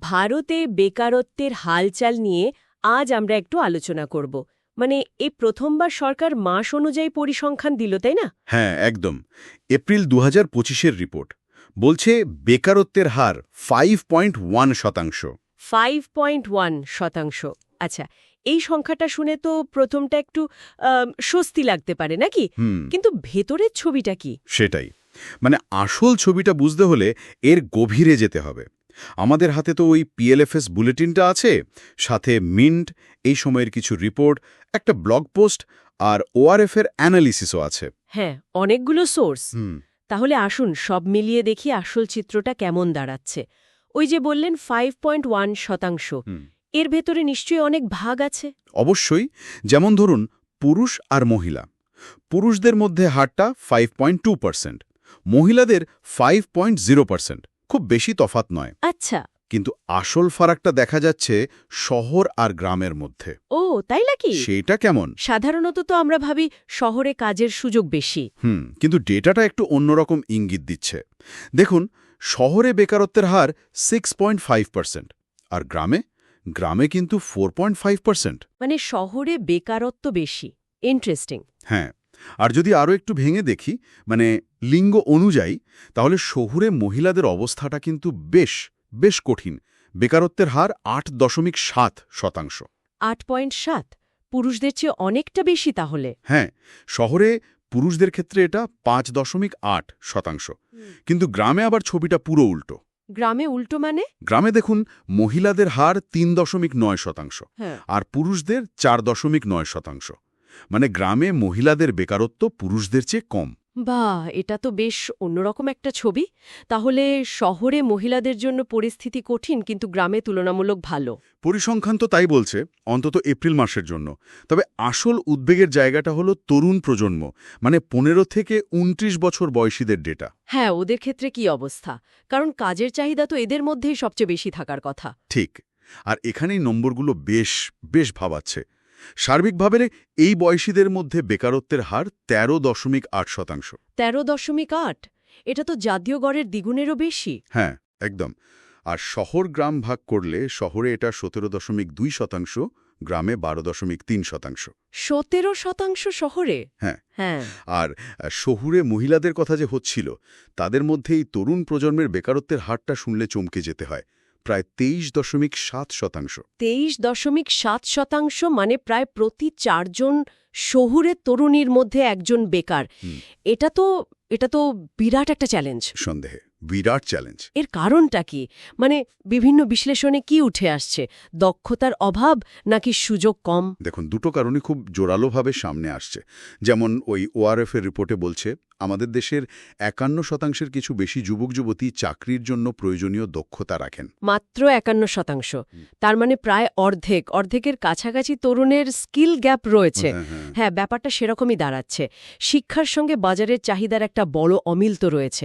ভারতে বেকারত্বের হালচাল নিয়ে আজ আমরা একটু আলোচনা করব। মানে এই প্রথমবার সরকার মাস অনুযায়ী পরিসংখ্যান দিল তাই না? হ্যাঁ একদম। এপ্রিল দু হাজার পঁচিশের রিপোর্ট। বলছে বেকারত্বের হার ফাইভ পয়েন্ট ওয়ান শতাংশ। ফাইভ পয়েন্ট ওয়ান শতাংশ। আচ্ছা এই সংখ্যাটা শুনে তো প্রথমটা একটু স্বস্তি লাগতে পারে নাকি? কিন্তু ভেতরের ছবিটা কি? সেটাই। মানে আসল ছবিটা বুঝতে হলে এর গভীরে যেতে হবে। আমাদের হাতে তো ওই পিএলএফএস বুলেটিনটা আছে সাথে মিন্ট এই সময়ের কিছু রিপোর্ট একটা ব্লগ পোস্ট আর ওআরএফ এর অ্যানালিসিসও আছে। হ্যাঁ অনেকগুলো সোর্স তাহলে আসুন সব মিলিয়ে দেখি আসল চিত্রটা কেমন দাঁড়াচ্ছে। ওই যে বললেন ফাইভ পয়েন্ট ওয়ান শতাংশ। এর ভেতরে নিশ্চয়ই অনেক ভাগ আছে। অবশ্যই যেমন ধরুন পুরুষ আর মহিলা। পুরুষদের মধ্যে হারটা ফাইভ পয়েন্ট টু পার্সেন্ট মহিলাদের ফাইভ পয়েন্ট জিরো পার্সেন্ট খুব বেশি তফাত নয়। আচ্ছা। কিন্তু আসল ফারাকটা দেখা যাচ্ছে শহর আর গ্রামের মধ্যে। ও তাই নাকি? সেটা কেমন? সাধারণত তো আমরা ভাবি শহরে কাজের সুযোগ বেশি। হুম কিন্তু ডেটাটা একটু অন্যরকম ইঙ্গিত দিচ্ছে। দেখুন শহরে বেকারত্বের হার সিক্স পয়েন্ট ফাইভ পার্সেন্ট আর গ্রামে? গ্রামে কিন্তু ফোর পয়েন্ট ফাইভ পার্সেন্ট মানে শহরে বেকারত্ব বেশি। ইন্টারেস্টিং হ্যাঁ আর যদি আরও একটু ভেঙে দেখি মানে লিঙ্গ অনুযায়ী তাহলে শহুরে মহিলাদের অবস্থাটা কিন্তু বেশ বেশ কঠিন। বেকারত্বের হার আট দশমিক সাত শতাংশ। আট পয়েন্ট সাত? পুরুষদের চেয়ে অনেকটা বেশি তাহলে। হ্যাঁ শহরে পুরুষদের ক্ষেত্রে এটা পাঁচ দশমিক আট শতাংশ। কিন্তু গ্রামে আবার ছবিটা পুরো উল্টো। গ্রামে উল্টো মানে? গ্রামে দেখুন মহিলাদের হার তিন দশমিক নয় শতাংশ হ্যাঁ। আর পুরুষদের চার দশমিক নয় শতাংশ। মানে গ্রামে মহিলাদের বেকারত্ব পুরুষদের চেয়ে কম। বা এটা তো বেশ অন্যরকম একটা ছবি। তাহলে শহরে মহিলাদের জন্য পরিস্থিতি কঠিন কিন্তু গ্রামে তুলনামূলক ভালো। পরিসংখ্যান তো তাই বলছে অন্তত এপ্রিল মাসের জন্য। তবে আসল উদ্বেগের জায়গাটা হলো তরুণ প্রজন্ম মানে পনেরো থেকে উনত্রিশ বছর বয়সীদের ডেটা হ্যাঁ ওদের ক্ষেত্রে কি অবস্থা? কারণ কাজের চাহিদা তো এদের মধ্যেই সবচেয়ে বেশি থাকার কথা। ঠিক। আর এখানেই নম্বরগুলো বেশ বেশ ভাবাচ্ছে। সার্বিকভাবে এই বয়সীদের মধ্যে বেকারত্বের হার তেরো দশমিক আট শতাংশ। তেরো দশমিক আট? এটা তো জাতীয় গড়ের দ্বিগুণেরও বেশি। হ্যাঁ একদম। আর শহর গ্রাম ভাগ করলে শহরে এটা সতেরো দশমিক দুই শতাংশ গ্রামে বারো দশমিক তিন শতাংশ। সতেরো শতাংশ শহরে? হ্যাঁ। হ্যাঁ। আর শহুরে মহিলাদের কথা যে হচ্ছিল তাদের মধ্যে এই তরুণ প্রজন্মের বেকারত্বের হারটা শুনলে চমকে যেতে হয়। প্রায় তেইশ দশমিক সাত শতাংশ। তেইশ দশমিক সাত শতাংশ মানে প্রায় প্রতি চারজন শহুরে তরুণীর মধ্যে একজন বেকার। এটা তো এটা তো বিরাট একটা চ্যালেঞ্জ সন্দেহে বিরাট চ্যালেঞ্জ এর কারণটা কি? মানে বিভিন্ন বিশ্লেষণে কি উঠে আসছে? দক্ষতার অভাব নাকি সুযোগ কম? দেখুন দুটো কারণই খুব জোরালোভাবে সামনে আসছে। যেমন ওই ওআরএফ এর রিপোর্টে বলছে আমাদের দেশের একান্ন শতাংশের কিছু বেশি যুবক যুবতী চাকরির জন্য প্রয়োজনীয় দক্ষতা রাখেন। মাত্র একান্ন শতাংশ। তার মানে প্রায় অর্ধেক। অর্ধেকের কাছাকাছি তরুণের স্কিল গ্যাপ রয়েছে। হ্যাঁ, হ্যাঁ। হ্যাঁ ব্যাপারটা সেরকমই দাঁড়াচ্ছে। শিক্ষার সঙ্গে বাজারের চাহিদার একটা বড় অমিল তো রয়েছে।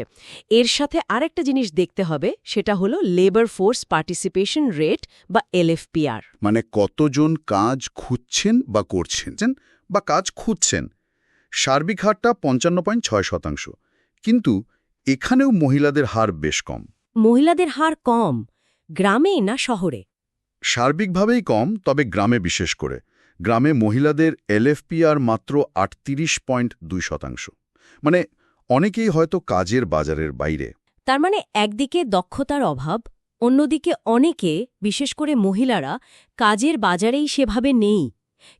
এর সাথে আরেকটা জিনিস দেখতে হবে সেটা হলো লেবার ফোর্স পার্টিসিপেশন রেট বা এলএফপিআর মানে কতজন কাজ খুঁজছেন বা করছেন বা কাজ খুঁজছেন সার্বিক হারটা পঞ্চান্ন পয়েন্ট ছয় শতাংশ। কিন্তু এখানেও মহিলাদের হার বেশ কম। মহিলাদের হার কম গ্রামে না শহরে? সার্বিকভাবেই কম তবে গ্রামে বিশেষ করে। গ্রামে মহিলাদের এলএফপিআর মাত্র আটত্রিশ পয়েন্ট দুই শতাংশ। মানে অনেকেই হয়তো কাজের বাজারের বাইরে। তার মানে একদিকে দক্ষতার অভাব অন্যদিকে অনেকে বিশেষ করে মহিলারা কাজের বাজারেই সেভাবে নেই।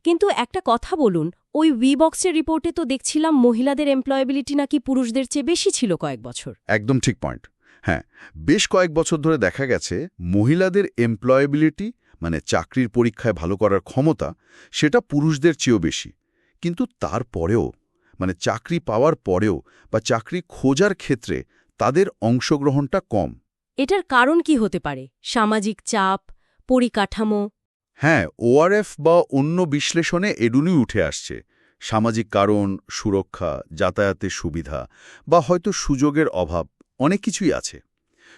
কিন্তু একটা কথা বলুন ওই উইবক্সের রিপোর্টে তো দেখছিলাম মহিলাদের এমপ্লয়াবিলিটি নাকি পুরুষদের চেয়ে বেশি ছিল কয়েক বছর। একদম ঠিক পয়েন্ট হ্যাঁ বেশ কয়েক বছর ধরে দেখা গেছে মহিলাদের এমপ্লয়াবিলিটি মানে চাকরির পরীক্ষায় ভালো করার ক্ষমতা সেটা পুরুষদের চেয়েও বেশি। কিন্তু তারপরেও মানে চাকরি পাওয়ার পরেও বা চাকরি খোঁজার ক্ষেত্রে তাদের অংশগ্রহণটা কম। এটার কারণ কি হতে পারে? সামাজিক চাপ পরিকাঠামো হ্যাঁ ওআরএফ বা অন্য বিশ্লেষণে এডুনি উঠে আসছে। সামাজিক কারণ সুরক্ষা যাতায়াতের সুবিধা বা হয়তো সুযোগের অভাব অনেক কিছুই আছে।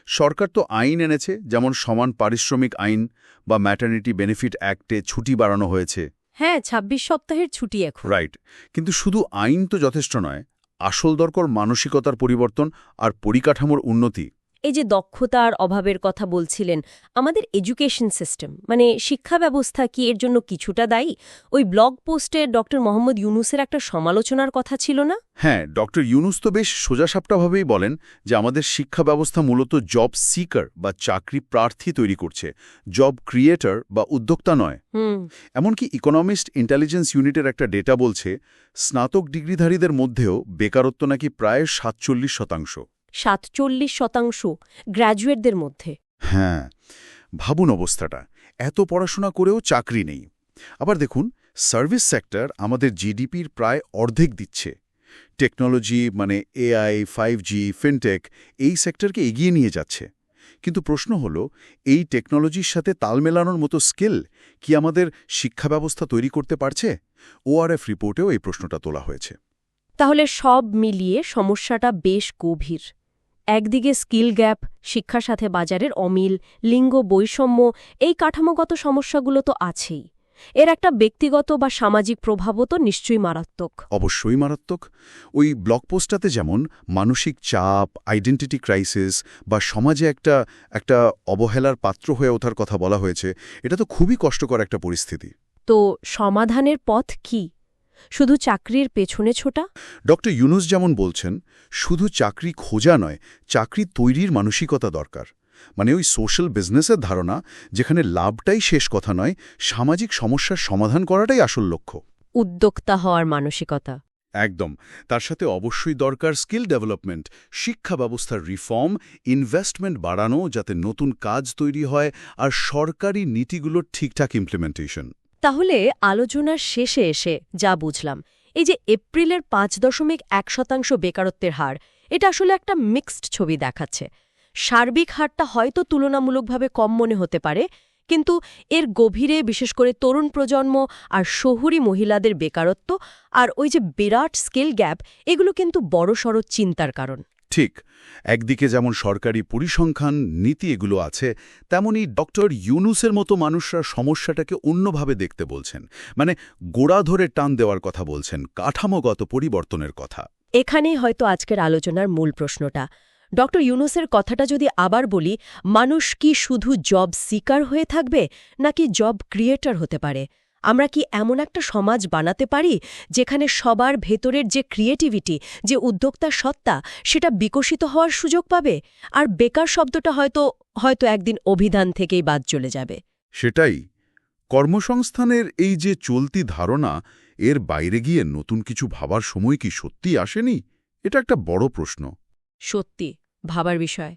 সরকার তো আইন এনেছে যেমন সমান পারিশ্রমিক আইন বা ম্যাটার্নিটি বেনিফিট অ্যাক্টে ছুটি বাড়ানো হয়েছে। হ্যাঁ ২৬ সপ্তাহের ছুটি এখন। রাইট কিন্তু শুধু আইন তো যথেষ্ট নয় আসল দরকার মানসিকতার পরিবর্তন আর পরিকাঠামোর উন্নতি। এই যে দক্ষতার অভাবের কথা বলছিলেন আমাদের এডুকেশন সিস্টেম মানে শিক্ষা ব্যবস্থা কি এর জন্য কিছুটা দায়ী? ওই ব্লগ পোস্টে ডক্টর মোহাম্মদ ইউনুসের একটা সমালোচনার কথা ছিল না? হ্যাঁ ডক্টর ইউনুস তো বেশ সোজাসাপটাভাবেই বলেন যে আমাদের শিক্ষা ব্যবস্থা মূলত জব সিকার বা চাকরি প্রার্থী তৈরি করছে জব ক্রিয়েটর বা উদ্যোক্তা নয়। হুম। এমনকি ইকোনমিস্ট ইন্টেলিজেন্স ইউনিটের একটা ডেটা বলছে স্নাতক ডিগ্রিধারীদের মধ্যেও বেকারত্ব নাকি প্রায় সাতচল্লিশ শতাংশ। সাতচল্লিশ শতাংশ গ্র্যাজুয়েটদের মধ্যে। হ্যাঁ ভাবুন অবস্থাটা। এত পড়াশোনা করেও চাকরি নেই। আবার দেখুন সার্ভিস সেক্টর আমাদের জিডিপির প্রায় অর্ধেক দিচ্ছে। টেকনোলজি মানে এআই ফাইভ জি ফিনটেক এই সেক্টরকে এগিয়ে নিয়ে যাচ্ছে। কিন্তু প্রশ্ন হলো এই টেকনোলজির সাথে তাল মেলানোর মতো স্কিল কি আমাদের শিক্ষা ব্যবস্থা তৈরি করতে পারছে? ওআরএফ রিপোর্টেও এই প্রশ্নটা তোলা হয়েছে। তাহলে সব মিলিয়ে সমস্যাটা বেশ গভীর। একদিকে স্কিল গ্যাপ শিক্ষার সাথে বাজারের অমিল লিঙ্গ বৈষম্য এই কাঠামোগত সমস্যাগুলো তো আছেই। এর একটা ব্যক্তিগত বা সামাজিক প্রভাবও তো নিশ্চয়ই মারাত্মক। অবশ্যই মারাত্মক। ওই ব্লগ পোস্টটাতে যেমন মানসিক চাপ আইডেন্টিটি ক্রাইসিস বা সমাজে একটা একটা অবহেলার পাত্র হয়ে ওঠার কথা বলা হয়েছে এটা তো খুবই কষ্টকর একটা পরিস্থিতি। তো সমাধানের পথ কি? শুধু চাকরির পেছনে ছোটা? ডক্টর ইউনুস যেমন বলছেন শুধু চাকরি খোঁজা নয় চাকরি তৈরির মানসিকতা দরকার। মানে ওই সোশ্যাল বিজনেসের ধারণা যেখানে লাভটাই শেষ কথা নয় সামাজিক সমস্যার সমাধান করাটাই আসল লক্ষ্য। উদ্যোক্তা হওয়ার মানসিকতা। একদম। তার সাথে অবশ্যই দরকার স্কিল ডেভেলপমেন্ট শিক্ষা ব্যবস্থার রিফর্ম ইনভেস্টমেন্ট বাড়ানো যাতে নতুন কাজ তৈরি হয় আর সরকারি নীতিগুলোর ঠিকঠাক ইমপ্লিমেন্টেশন তাহলে আলোচনার শেষে এসে যা বুঝলাম, এই যে এপ্রিলের পাঁচ দশমিক এক শতাংশ বেকারত্বের হার, এটা আসলে একটা মিক্সড ছবি দেখাচ্ছে। সার্বিক হারটা হয়তো তুলনামূলকভাবে কম মনে হতে পারে, কিন্তু এর গভীরে বিশেষ করে তরুণ প্রজন্ম আর শহুরি মহিলাদের বেকারত্ব আর ওই যে বিরাট স্কিল গ্যাপ, এগুলো কিন্তু বড়সড় চিন্তার কারণ। ঠিক, একদিকে যেমন সরকারি পরিসংখ্যান নীতি এগুলো আছে, তেমনি ডক্টর ইউনুসের মতো মানুষরা সমস্যাটাকে অন্যভাবে দেখতে বলছেন। মানে গোড়া ধরে টান দেওয়ার কথা বলছেন, কাঠামোগত পরিবর্তনের কথা। এখানেই হয়তো আজকের আলোচনার মূল প্রশ্নটা। ডক্টর ইউনুসের কথাটা যদি আবার বলি, মানুষ কি শুধু জব সিকার হয়ে থাকবে, নাকি জব ক্রিয়েটর হতে পারে? আমরা কি এমন একটা সমাজ বানাতে পারি যেখানে সবার ভেতরের যে ক্রিয়েটিভিটি যে উদ্যোক্তা সত্তা সেটা বিকশিত হওয়ার সুযোগ পাবে? আর বেকার শব্দটা হয়তো হয়তো একদিন অভিধান থেকেই বাদ চলে যাবে। সেটাই। কর্মসংস্থানের এই যে চলতি ধারণা এর বাইরে গিয়ে নতুন কিছু ভাবার সময় কি সত্যি আসেনি? এটা একটা বড় প্রশ্ন। সত্যি ভাবার বিষয়।